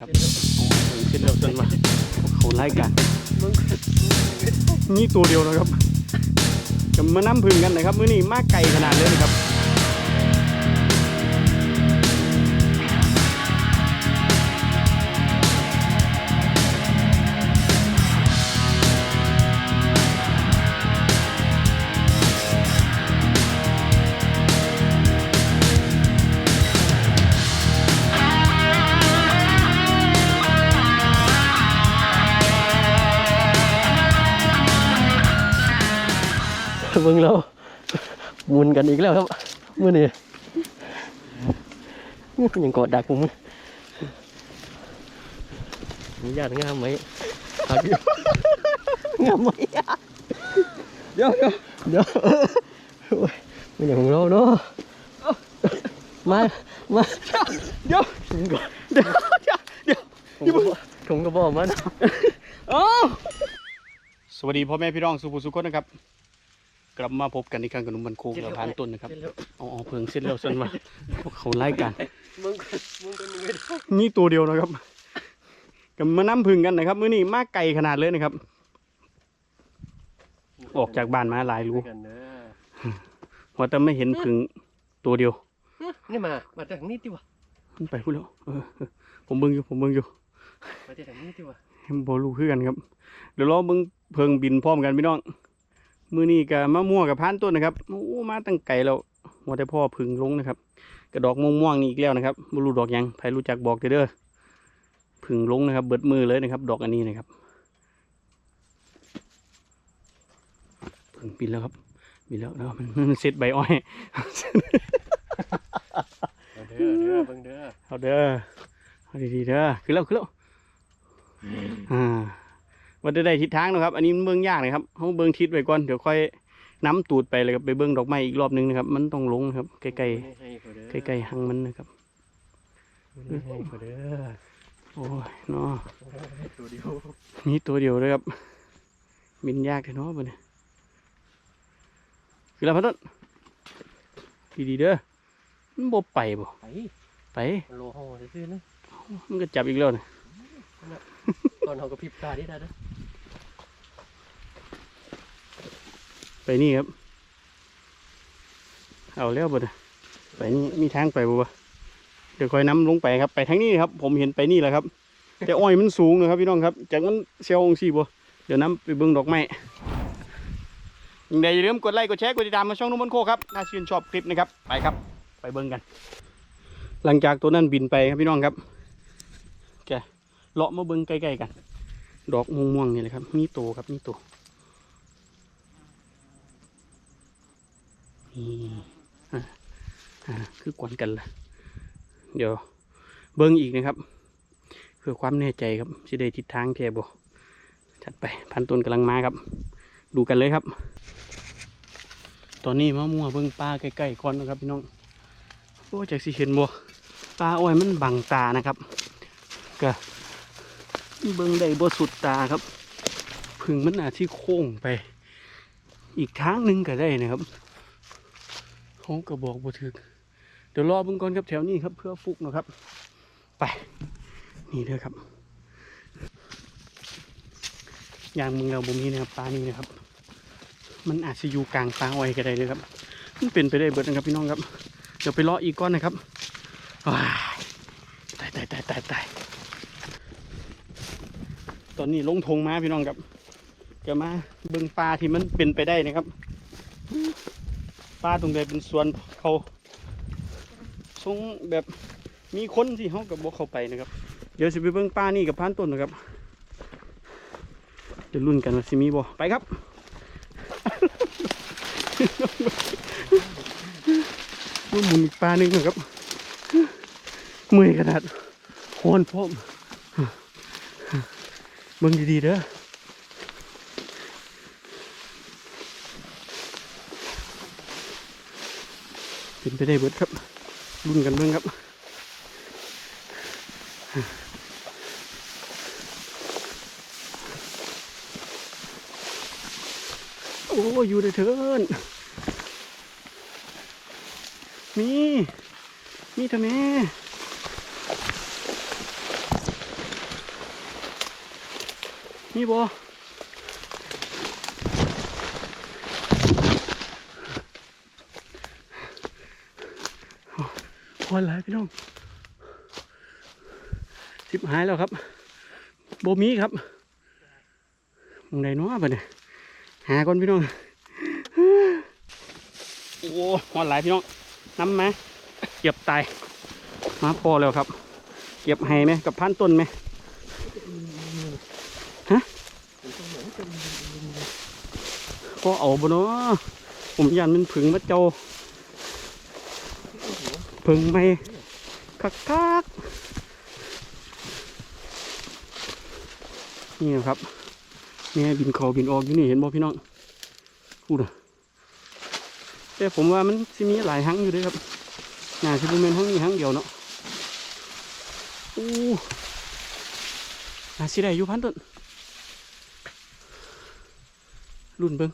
ครับขึ้นเดียวจนมาเขาไล่กัน นี่ตัวเดียวนะครับจะมาน้ำพึ่งกันนะครับ มื้อนี้มากไกลขนาดเลยนะครับ บิ่งแล้วมุนกันอีกแล้วครับเมื่อนี้ยังกอดดักผมมีญาติงามไหมครับงามไหมเดี๋ยวเดี๋ยวเดี๋ยวโอ้ยมันอย่างของเราเนาะมามาเดี๋ยวเดี๋ยวเดี๋ยวเดี๋ยวผมก็บอกมก็บอกมันอ้สวัสดีพ่อแม่พี่น้องสุภุสุคนนะครับ กลับมาพบกันอีกครั้งกับหนุ่มบันโคกและพานต้นนะครับเอาเอาเพิ่งเส้นแล้วส่วนมาพวกเขาไล่กันมึงมึงเป็นยังไงนี่ตัวเดียวนะครับกับมาน้ำพึ่งกันนะครับมื้อนี้มากไก่ขนาดเลยนะครับ ออกจากบ้านมาหลายรู้กันเด้อว่าแต่ไม่เห็นพึ่งตัวเดียวนี่มามาจากนี้ดิวะมันไปพูดแล้วเออเออผมเบิ่งอยู่ผมเบิ่งอยู่มาจากนี้ดิวะบอรู้คือกันครับเดี๋ยวรอเบิ่งเพิงบินพร้อมกันพี่น้อง มื้อนี้ก็มามั่วกับพานต้นนะครับโอ้มาตั้งไก่แล้วว่าแต่พ่อพึ่งลงนะครับ กระดอกม่วงๆนี่อีกแล้วนะครับบ่รู้ดอกหยังใครรู้จักบอกเด้อเด้อพึ่งลงนะครับ เบิดมือเลยนะครับ ดอกอันนี้นะครับพึ่งบินแล้วครับบินแล้วแล้วมันมันเสร็จใบอ้อยเด้อเด้อเบิ่งเด้อเอาเด้อเอาดีๆเด้อขึ้นแล้วขึ้นแล้วอ่า ว่าจะได้ทิศทางนะครับ อันนี้มันเบิ่งยากนะครับเขาเบิ่งทิศไว้ก่อนเดี๋ยวค่อยน้ำตูดไปเลยครับไปเบิ่งดอกไม้อีกรอบหนึงนะครับ มันต้องลงนะครับใกล้ๆใกล้ๆหางมันนะครับให้เขาเด้อโอ้ยเนาะตัวเดียวมีตัวเดียวเลยครับบินยากเลยเนาะบ่เนี่ยคือแล้วพัดต้นดีๆเด้อมันบ่ไปบ่ไปไปโลห้องซื่อๆนะมันก็จับอีกแล้วเนี่ยตอนเขาก็พริบตาได้นะ ไปนี่ครับ เอาแล้วบ่เนี่ยไปนี่มีทางไปบ่วเดี๋ยวคอยน้ำลงไปครับ ไปทางนี้ครับ ผมเห็นไปนี่แหละครับ แต่อ้อยมันสูงนะครับพี่น้องครับ จากมันเซลองสี่บ่เดี๋ยวน้ำไปเบิ่งดอกไม้ยังไงอย่าลืมกดไลค์กดแชร์กดติดตามมาช่องนุ่มมันโคครับถ้าชื่นชอบคลิปนะครับไปครับ ไปเบิ่งกัน หลังจากตัวนั้นบินไปครับพี่น้องครับแกเลาะมาเบิ่งใกล้ๆกัน ดอกม่วงๆนี่แหละครับ มีโตครับมีโต นี่อะอ่า คือกวนกันละเดี๋ยวเบิ้งอีกนะครับ เพื่อความแน่ใจครับสิได้ทิศทางแทบบ่จัดไปพันต้นกำลังมาครับ ดูกันเลยครับ ตอนนี้มะม่วงเบิ้งปลาใกล้ๆก่อนนะครับพี่น้องโอ้จากสิเห็นบ่ปลาอ้อยมันบังตานะครับก็เบิ้งได้บ่สุดตาครับ พึ่งมันอาจที่โค้งไป อีกทางหนึ่งก็ได้นะครับ เขาก็บอกบ่ถึกเดี๋ยวรอเบิ่งก่อนครับแถวนี้ครับ เพื่อฟุกนะครับ ไป นี่เด้อครับอย่างมึงเราบ่มีนะครับปลานี่นะครับ มันอาจจะอยู่กลางปลาอ้อยก็ได้เลยครับมันเป็นไปได้เบิดนะครับพี่น้องครับ เดี๋ยวไปรออีกก้อนนะครับว้ายตายตายตายตายตายตอนนี้ลงทงมาพี่น้องครับจะมาเบิ่งปลาที่มันเป็นไปได้นะครับ ป้าตรงใดเป็นสวนเขาทรงแบบมีคนที่เขากับบอกเข้าไปนะครับ เดี๋ยวสิไปเบิ่งป้านี่กับพานต้นนะครับเดี๋ยวรุ่นกันว่าสิมีบ่ไปครับ มันหมุนอีกปลาหนึ่งนะครับเมื่อยขนาดโคนพร้อมเบิ่งดีๆเด้อ เป็นไปได้เบิดครับ รุ่นกันเบิ่งครับโอ้อยู่ในเทินมีมีทำไมมีบ่ ควันหลายพี่น้องสิบหายแล้วครับโบมีครับมองใดเนาะบัดเนี่ยหาก่อนพี่น้องโอ้ควันหลายพี่น้องน้ำไหมเก็บตายมาพอแล้วครับ เก็บให้ไหมกับพันต้นไหมก็เอาบ่เนาะผมยันมันผึ่งมาเจ้า ผึ่งไม่คักคักๆนี่นะครับนี่บินเขาบินออกอยู่นี่เห็นบ่พี่น้องพูดอะแต่ผมว่ามันสิมีหลายหังอยู่เด้วยครับน่าสิบุเมนหังนี้หังเดียวเนาะอู้น่าสิได้อยู่พันต้นรุ่นเบิ้ง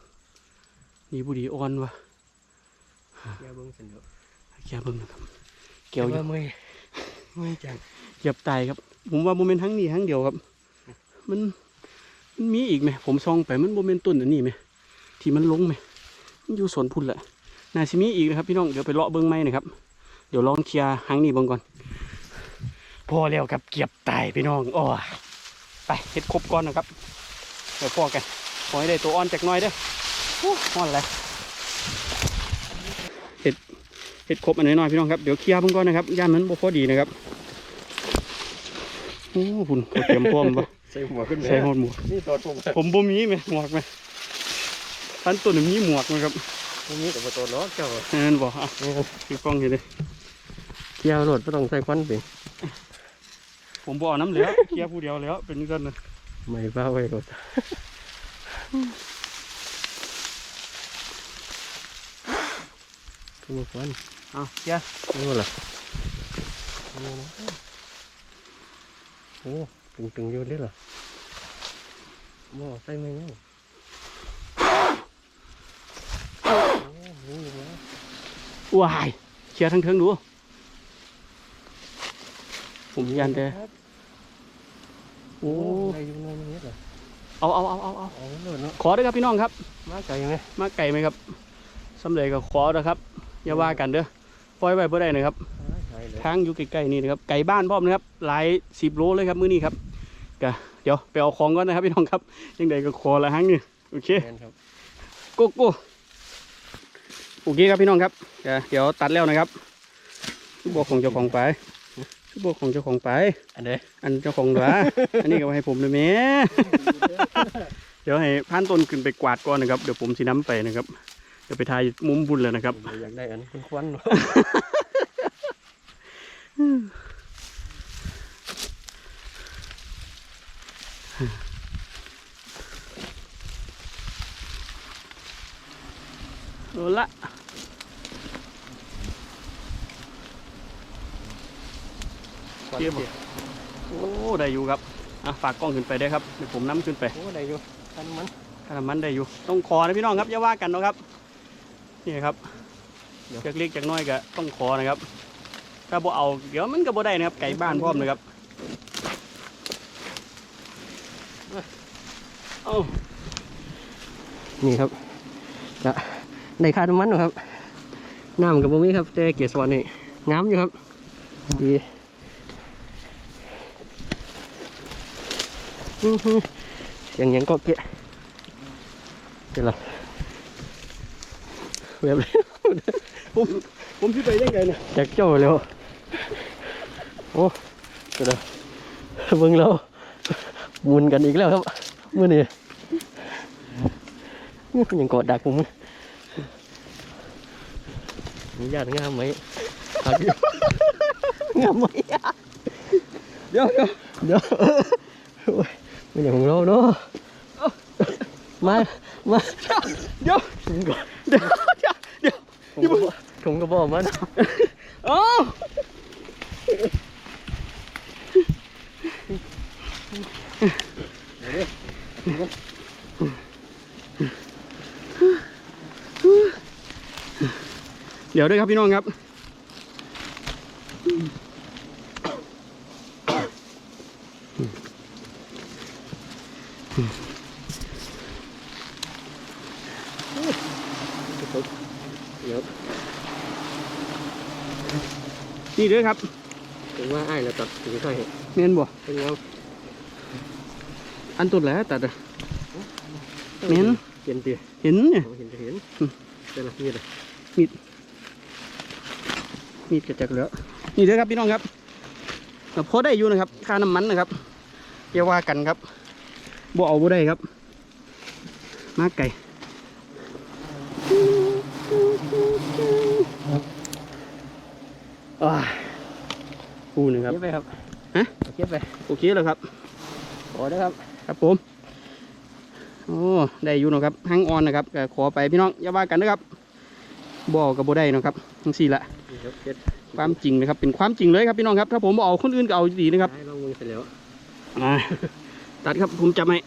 นี่บุดีอ่อนวะแกเบิ้งสันเดียวแกเบิ้งนะครับ เกี่ยวอยู่เมื่อยเมื่อยจังเกียบตายครับ ผมว่าโมเมนต์ทั้งนี้ทั้งเดียวครับ มันมันมีอีกไหมผมซองไปมันโมเมนต์ต้นอันนี้ไหมที่มันลงไหมมันอยู่สวนพุ่นแหละน่าสิมีอีกนะครับพี่น้องเดี๋ยวไปเลาะเบิ้งไม้นะครับ เดี๋ยวลองเคลียร์หางนี้เบิ้งก่อนพอแล้วครับเกียบตายพี่น้องโอ้ยไปเฮ็ดครบก่อนนะครับเดี๋ยวพอกันขอให้ได้ตัวอ่อนจากหน้อยเด้อโอ้อ่อนอะไรเห็ด เห็ดครบอันน้อยๆพี่น้องครับเดี๋ยวเคลียร์เบิ่งก่อนนะครับย่านมันบ่พอดีนะครับโอ้พุ่นเขาเตรียมพร้อมปะใส่หัวขึ้นใส่หมดหมวกนี่ตัวทุ่มผมบ่มีไหมหมวกไหมท่านตัวหนึ่งมีหมวกไหมครับตรงนี้แต่ว่าตัวล้อเจ้านั่นบอกอะคือกล้องเห็นเลยเกี่ยวรถไม่ต้องใส่ควันเป็นผมบอกน้ำเหลือเคลียร์ผู้เดียวแล้วเป็นกันนะไม่บ้าไว้รถขึ้นมาควัน เอาเคลียร์นี่ว่าล่ะโอ้ตึงตึงๆอยู่เด้อล่ะบ่ใส่ไม่ยังโอ้นี่อยู่นะว้ายเคลียร์ทั้งเทิงดู ผมยันแต่โอ้โอ้อะไรอยู่ในนี้เหรอเอาเอาเอาเอาเอาเอาเลยเนาะขอเด้อครับพี่น้องครับ มาไกลไหมมาไก่ไหมครับสำเร็จก็ขอนะครับ อย่าว่ากันเด้อ ปล่อยไว้เพื่อได้นะครับไกลเลยทางอยู่ใกล้ๆนี่นะครับไก่บ้านพร้อมนะครับ หลายสิบโลเลยครับมื้อนี้ครับก็เดี๋ยวไปเอาของก่อนนะครับพี่น้องครับยังไงก็ขอละหังนี่โอเคแมนครับโกโก้โอเคครับพี่น้องครับเดี๋ยวเดี๋ยวตัดแล้วนะครับบอกของเจ้าของไปบอกของเจ้าของไป อันเด้อันเจ้าของหลวอันนี้ก็ให้ผมเลยแหม่เดี๋ยวให้พันต้นขึ้นไปกวาดก่อนนะครับเดี๋ยวผมสิน้ำไปนะครับ เดี๋ยวไปทายมุมบุญเลยนะครับ อยากได้อันคุณควันเนาะเอาละเทียบโอ้ได้อยู่ครับอะฝากกล้องขึ้นไปได้ครับเดี๋ยวผมน้ำขึ้นไปโอ้ได้อยู่ทันมันถ้ามันได้อยู่ต้องขอนะพี่น้องครับอย่าว่ากันนะครับ นี่ครับจากเล็กจากน้อยก็ต้องขอนะครับ ถ้าบ่เอาเดี๋ยวมันก็บ่ได้นะครับ ไก่บ้านพร้อมนะครับเอ้านี่ครับจะได้ค่าน้ำมันเหรอครับน้ำกับบ่มีครับแต่เกียร์สวรรค์นี่งามอยู่ครับดีอื้อหือเสียงหยังก็เกะเดี๋ยวละ แบบนี้ผมผมพี่ไปได้ไงเนี่ยจากเจ้าเร็วโอ้เดี๋ยวนะเบิ่งแล้วหมุนกันอีกแล้วครับมื่อนี้ยังกอดดักผมมีญาติงามไหมครับงามไหมเดี๋ยวเดี๋ยวเดี๋ยวโอ้ยมันอย่างของเราเนาะมา มา เดี๋ยว เดี๋ยว เดี๋ยวเดี๋ยวผมก็บอกผมก็บอกมันเอ้าเดี๋ยวด้วยครับพี่น้องครับค เดี๋ยวนี่เด้อครับถึงว่าไอ้ายเราตัดถึงใช่เมียนบ่เป็นยังอันตุดแหล้วตัดอะเห็นเห็นตีเห็นเนี่ยเห็นจะเห็นอืมเป็นอะไรนี่เลยมีดกระจักแล้วนี่เด้อครับพี่น้องครับเราพอได้อยู่นะครับค่าน้ำมันนะครับอย่าว่ากันครับบ่เอาบ่ได้ครับมาไก่ อ้ายกูหนึ่งครับ เก็บไปครับฮะ เก็บไปโอเคแล้วครับขอได้ครับ ครับผม โอ้ ได้อยู่เนาะครับหังออนนะครับก็ขอไปพี่น้องอย่าว่ากันนะครับบ่เอากับบ่ได้เนาะครับ ทั้งสี่ละนี่ครับเก็บความจริงนะครับ เป็นความจริงเลยครับพี่น้องครับ ถ้าผมบ่เอาคนอื่นก็เอาดีนะครับให้ลองมือเสร็จแล้วอ่าตัดครับผมจับให้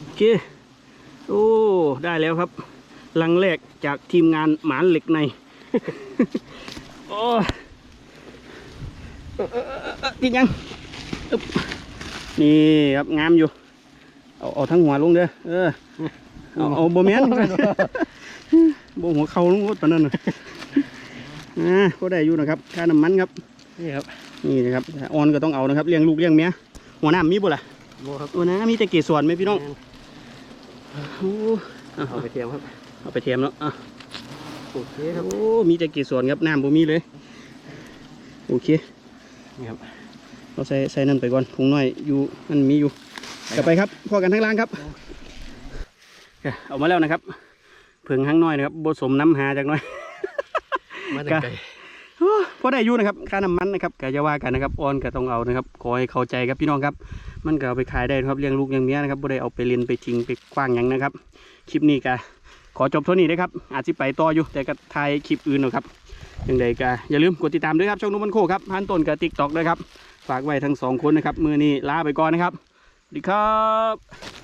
โอเค โอ้ ได้แล้วครับลังแรกจากทีมงานหมานเหล็กใน โอ้ เออเออเออเออติดยังอึ๊บนี่ครับงามอยู่ เอาเอาทั้งหัวลงเด้อเออเอาเอาโบแมนโบหัวเข่าลงรถปานนั้นน่ะอ่าก็ได้อยู่นะครับค่าน้ำมันครับนี่ครับนี่นะครับออนก็ต้องเอานะครับเลี้ยงลูกเลี้ยงเมียหัวหน้ามีบ่ล่ะโมครับหัวหน้ามีแต่เกสรไหมพี่น้องโอ้เอาเอาไปเทียมครับเอาไปเทียมแล้วอะโอเคครับโอ้มีแต่เกสรครับน้ำบ่มีเลยโอเค นี่ครับเราใส่ใส่นั่นไปก่อนถุงน้อยอยู่มันมีอยู่กลับไปครับพอกันทั้งล่างครับเอามาแล้วนะครับเพิ่งห้างน้อยนะครับผสมน้ำหาจากหน้อยมาตั้งไกลโอ้พอได้อยู่นะครับค่าน้ำมันนะครับก็จะว่ากันนะครับออนก็ต้องเอานะครับขอให้เข้าใจครับพี่น้องครับ มันก็เอาไปขายได้นะครับเลี้ยงลูกเลี้ยงเมียนะครับบ่ได้เอาไปเรียนไปทิ้งไปกว้างหยังนะครับ คลิปนี้ก็ขอจบเท่านี้นะครับอาจจะไปต่ออยู่แต่ก็ถ่ายคลิปอื่นนะครับ ยังไงก็อย่าลืมกดติดตามด้วยครับช่องนุ่มมันโคครับพันต้นกับติ๊กต็อกด้วยครับ ฝากไว้ทั้งสองคนนะครับมือนี้ลาไปก่อนนะครับสวัสดีครับ